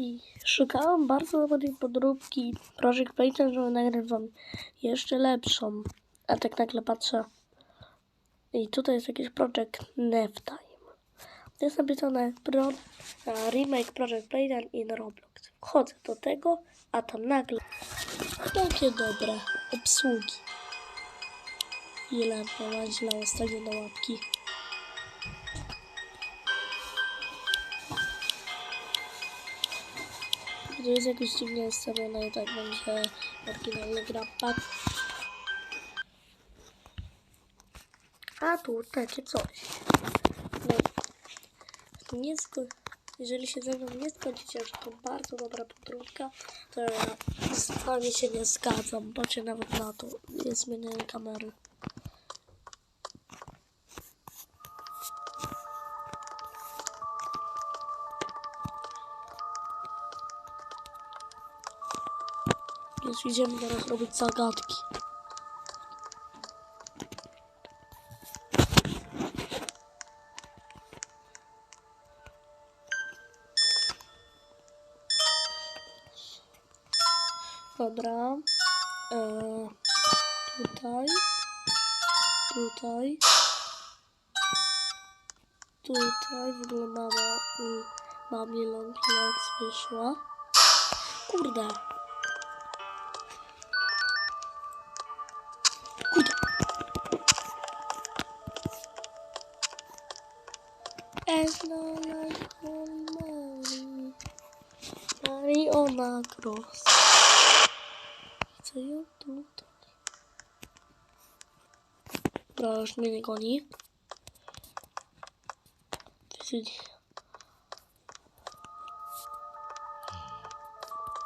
I szukałam bardzo dobrej podróbki Project Payton, żeby nagrać wam jeszcze lepszą. A tak nagle patrzę. I tutaj jest jakiś Project Neftime. Jest napisane pro, a, remake Project Payton in Roblox. Wchodzę do tego, a tam nagle takie dobre obsługi. Ile prowadzi na ostatnie na łapki. To jest jakoś dziwnie ustawione i tak będzie oryginalny. A tu takie coś. No, nie jeżeli się ze mną nie zgodzicie, że to bardzo dobra podróbka, to ja z wami się nie zgadzam. Patrzcie nawet na to. Jest zmienienie kamery. Więc idziemy teraz robić zagadki. Dobra. Eee, tutaj. Tutaj. Tutaj w ogóle mama, y, mamie long legs wyszła. Kurde. Holy Mary. Mariona Cross. Chcę ją tutaj. Dobra, już mnie nie goni.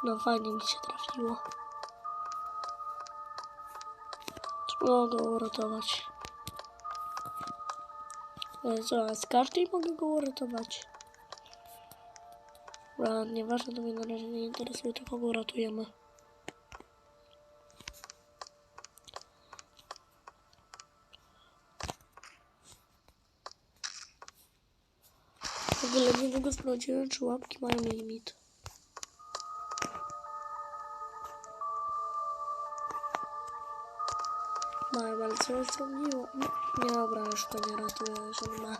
No fajnie mi się trafiło. Mogę uratować? E, Co, z każdej mogę go uratować? Dobra, nieważne, to mnie na razie nie interesuje, to kogo uratujemy. W ogóle nie mogę sprawdziłem, czy łapki mają limit. Mają, ale co jest zrobiło? Nie, dobra, już to nie ratuję, jeżeli ma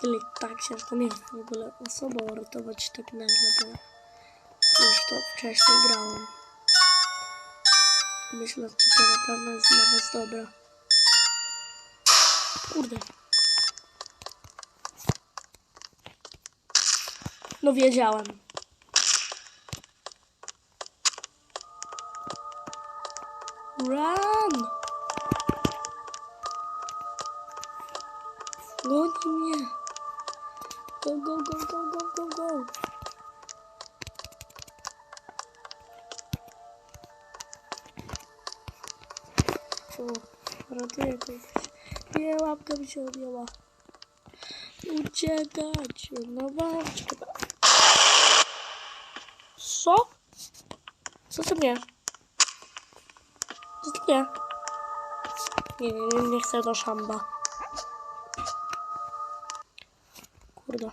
tyle tak ciężko mnie w ogóle osoba uratować tak nagle, bo już to wcześniej grałem. Myślę, że to na pewno jest dla was dobre. Kurde. No wiedziałem. Run! O, ratuję kogoś. Nie, łapka mi się odjęła. Uciekać. No walczkę. Co? Co to mnie? Co to mnie? Nie, nie, nie, nie chcę do szamba. Kurde.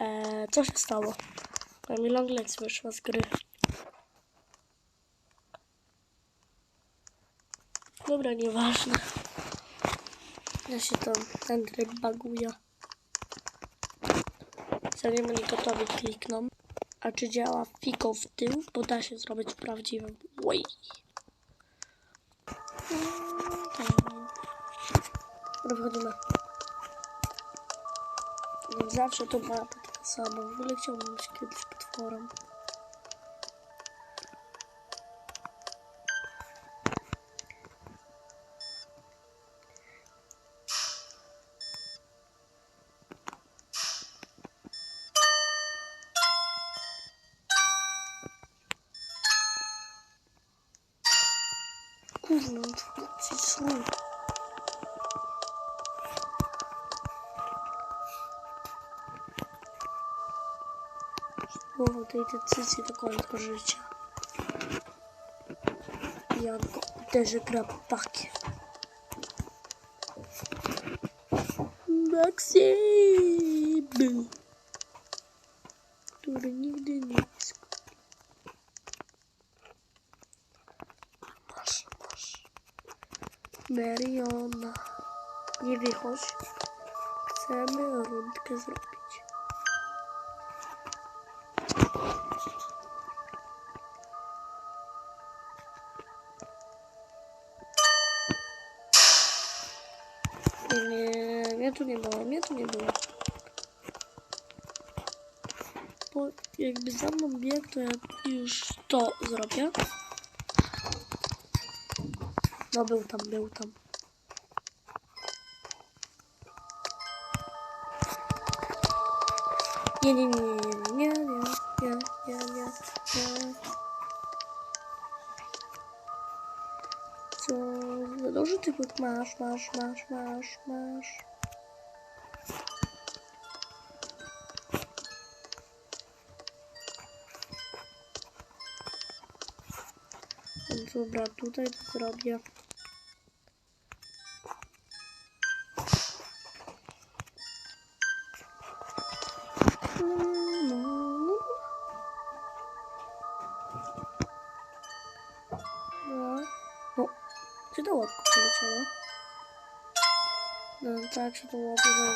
Eee, co się stało? Mi long legs wyszła z gry. Dobra, nieważne. Ja się tam tryb baguje. Zanim oni gotowi klikną. A czy działa fiko w tył? Bo da się zrobić prawdziwym. Oj. Dobra, wchodzimy. No, Zawsze to mapa taka sama. W ogóle chciałbym być kiedyś potworem. Co są? Głową tej decyzji do końca życia. Ja go uderzę grabakiem. Meriona. Nie wychodź. Chcemy rundkę zrobić. Nie, nie, mnie tu nie było, mnie tu nie było. Bo jakby za mną biegł, to ja już to zrobię. No był tam, był tam. Nie, nie, nie, nie, nie, nie, nie, nie, nie, nie. Co? Dobrze ty masz, masz, masz, masz, masz. Więc Dobra, tutaj to zrobię. się to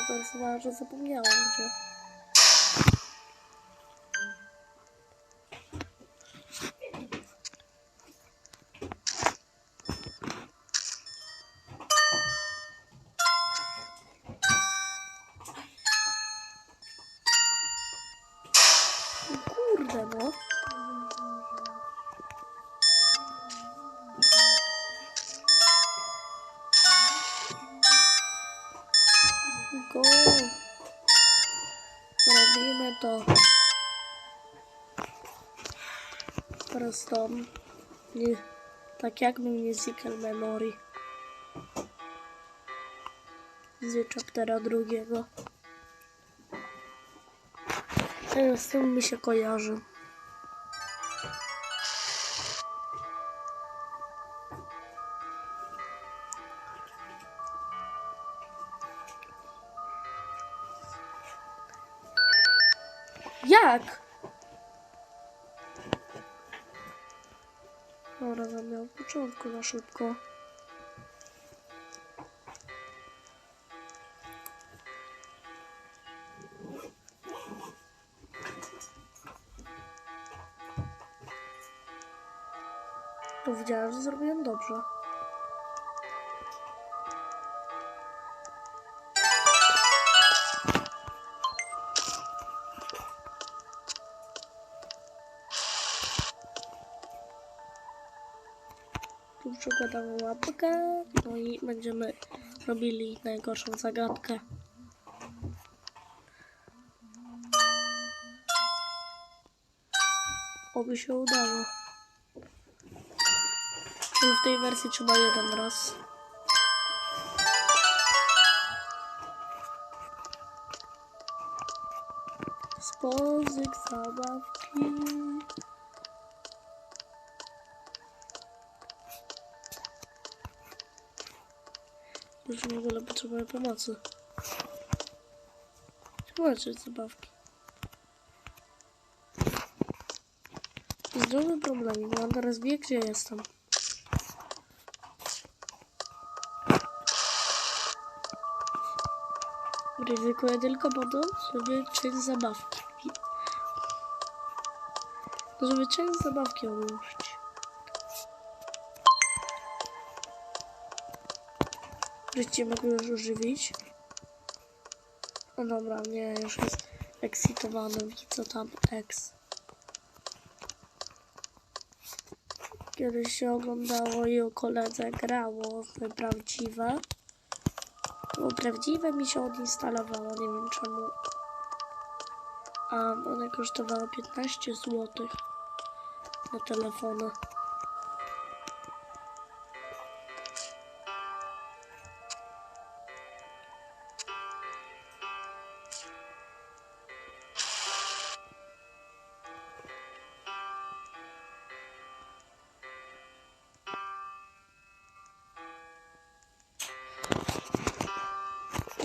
bo to że zapomniałam gdzie. Robimy to. Teraz to. Nie, tak jak musical memory. Z chaptera drugiego. E, Z tym mi się kojarzy. Jak? Dobra, zamiał od początku na szybko. Powiedziałem, że zrobiłem dobrze. Przykładamy łapkę, no i będziemy robili najgorszą zagadkę. Oby się udało. W tej wersji trzeba jeden raz. Spozyk zabawki. Już w ogóle potrzebuję pomocy. Zobaczcie zabawki. Duży problem, bo on teraz wie, gdzie jestem. Ryzykuję tylko po to, żeby część zabawki. No, Żeby część zabawki Życie mogę już ożywić. O dobra, nie, już jest ekscytowany. Co tam eks? Kiedyś się oglądało i o koledze grało w prawdziwe. Bo prawdziwe mi się odinstalowało, nie wiem czemu. A one kosztowały 15 zł na telefony.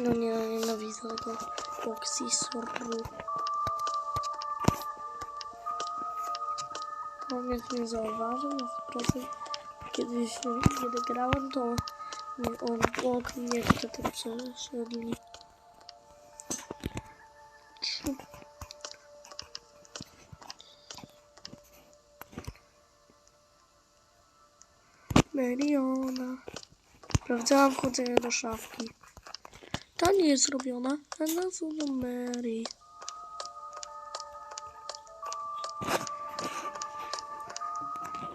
No nie, nienawidzę tego Oxisoru. On mnie tu nie zauważył na 100%. Kiedyś, kiedy grałem, to Nie, on obok mnie to przeszedli. Trzy. Meriona. Sprawdzałam wchodzenie do szafki. Ta jest zrobiona, a nazwą Mary.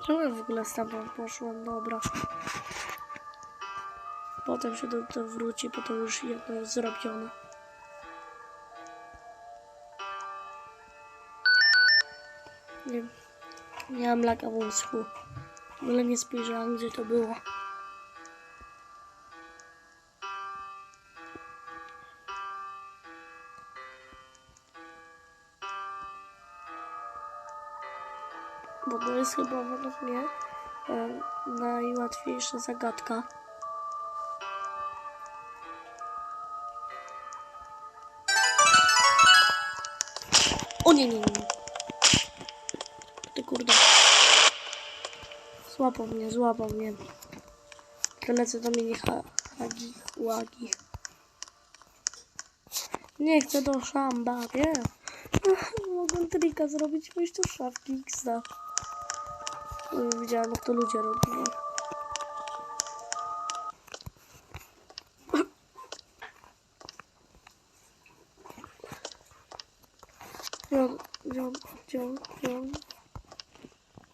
Czemu ja w ogóle stamtąd poszłam? Dobra. Potem się do tego wróci, bo to już jedno jest zrobione. Nie, nie mam laka w. W ogóle nie spojrzałam, gdzie to było. Jest chyba według mnie najłatwiejsza zagadka. O nie, nie, nie. Ty kurde. Złapał mnie, złapał mnie. Lecę do mini ha hagi, łagi. Nie chcę do szamba, nie. Mogę trika zrobić, wejść do szafki XD. No, Widziałem, jak to ludzie robili.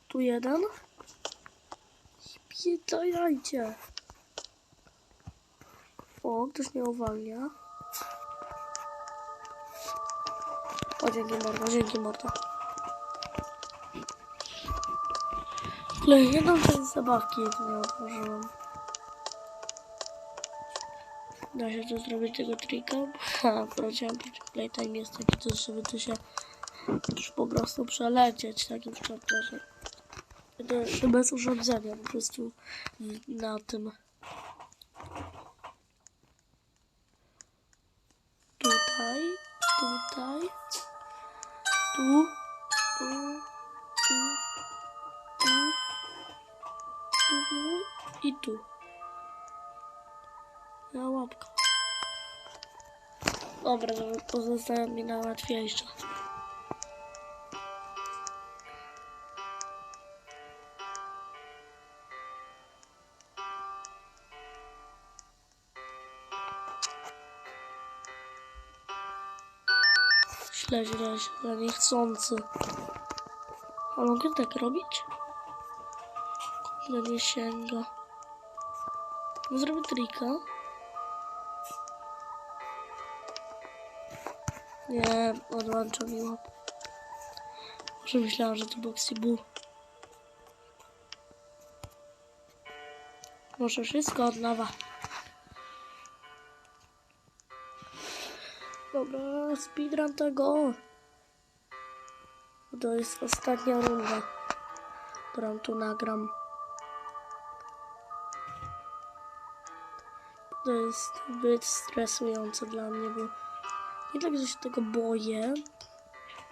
Tu jeden. Pierdajcie. O, ktoś mnie uwalnia. O, dzięki morda, dzięki morda. Ale jedną część zabawki nie otworzyłam. Da się to zrobić tego trika? Ha, powiedziałem, że playtime jest taki też, żeby tu się już po prostu przelecieć takim chapterze. To, to bez urządzenia, po prostu na tym. Tutaj, tutaj, tu, tu, tu, i tu. Na łapka. Dobra, to pozostaje mi na łatwiejsze. Źle, źle, źle, niechcący. A mogę tak robić? Kurde, nie. No zrobię trika. Nie, odłącza mi łap. Może myślałam, że to Boxy Boo. Może wszystko od nowa. Dobra, speedrun tego. To jest ostatnia runda, którą tu nagram. To jest zbyt stresujące dla mnie, bo nie tak, że się tego boję,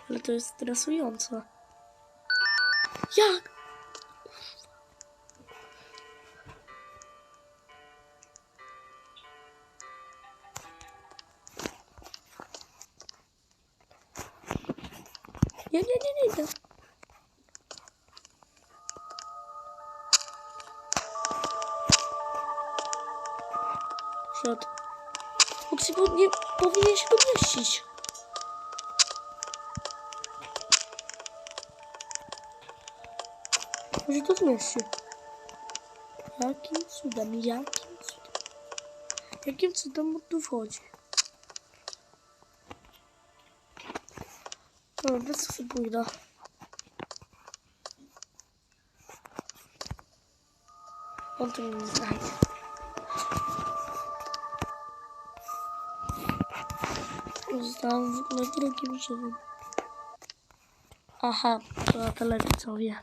ale to jest stresujące. Jak? Nie, nie, nie, nie, nie. Nie powinien się domieścić. Może to zmieści. Jakim cudem, jakim cudem? Jakim cudem on tu wchodzi? Dobra, bez sobie pójdę. On tu mnie nie znajdzie. Zostałam w ogóle drugim żywym. Aha, to na telewizorze.